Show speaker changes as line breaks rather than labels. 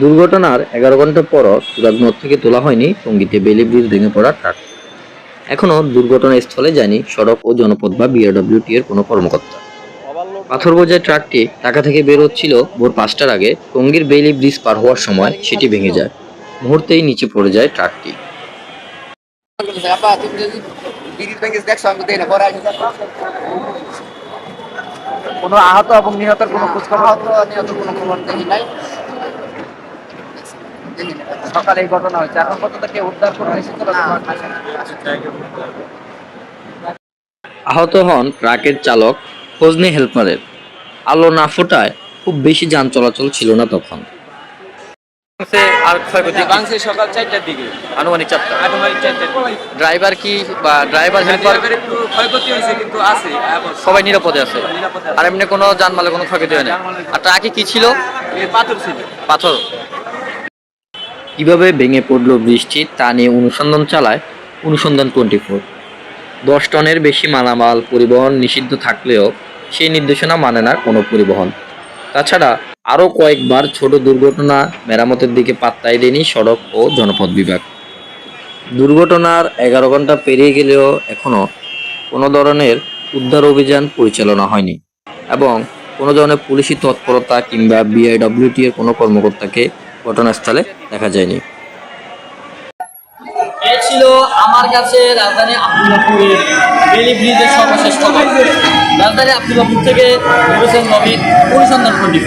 দুর্ঘটনার এগারো ঘণ্টা পরও তুরাগনদ থেকে তোলা হয়নি টঙ্গিতে বেলি ব্রিজ ভেঙে পড়া ট্রাক। এখনও দুর্ঘটনাস্থলে যায়নি সড়ক ও জনপথ বা বিআরডব্লিউটি এর কোনো কর্মকর্তা। পাথর বোঝাই ট্রাকটি ঢাকা থেকে বের হচ্ছিল ভোর পাঁচটার আগে। টঙ্গীর বেইলি ব্রিজ পার হওয়ার সময় সেটি ভেঙে যায়। মুহূর্তেই নিচে পড়ে যায় ট্রাকটি।
কোনো আহত এবং নিহতের কোনো খোঁজ খবর
আহত নিহত কোনো খবর দেখি নাই।
সকালে এই ঘটনা হয়েছে। এখন পর্যন্ত কেউ উদ্ধার করা হয়েছে
আহত হন ট্রাকের চালক ফজনে হেল্পারের। আলো না ফোটায় খুব বেশি যান চলাচল ছিল না তখন।
আর ক্ষয়ক্ষতি
বাংলাদেশে সকাল চারটার দিকে
আনুমানিক চারটা।
আনুমানিক চারটার
ড্রাইভার কি বা ড্রাইভার হেল্পার?
একটু ক্ষয়ক্ষতি হয়েছে কিন্তু আছে
সবাই নিরাপদে আছে। আর এমনি কোনো যানমালে কোনো ক্ষয়ক্ষতি হয় না আর ট্রাকে কি ছিল?
পাথর ছিল।
পাথর?
কীভাবে ভেঙে পড়ল বৃষ্টি তা নিয়ে অনুসন্ধান চালায় অনুসন্ধান টোয়েন্টি ফোর। দশ টনের বেশি মালামাল পরিবহন নিষিদ্ধ থাকলেও সেই নির্দেশনা মানে না কোনো পরিবহন। তাছাড়া আরও কয়েকবার ছোট দুর্ঘটনা মেরামতের দিকে পাত্তাই দেয়নি সড়ক ও জনপথ বিভাগ। দুর্ঘটনার এগারো ঘণ্টা পেরিয়ে গেলেও এখনও কোনো ধরনের উদ্ধার অভিযান পরিচালনা হয়নি এবং কোনো ধরনের পুলিশি তৎপরতা কিংবা বিআইডব্লিউটি এর কোনো কর্মকর্তাকে ঘটনাস্থলে দেখা যায়নি।
এ ছিল আমার কাছে রাজধানী আব্দুল্লাপুরের বেলি ব্রিজের সর্বশেষ রাজধানী আব্দুল্লাপুর থেকে হোসেন নবীন, অনুসন্ধান টোয়েন্টি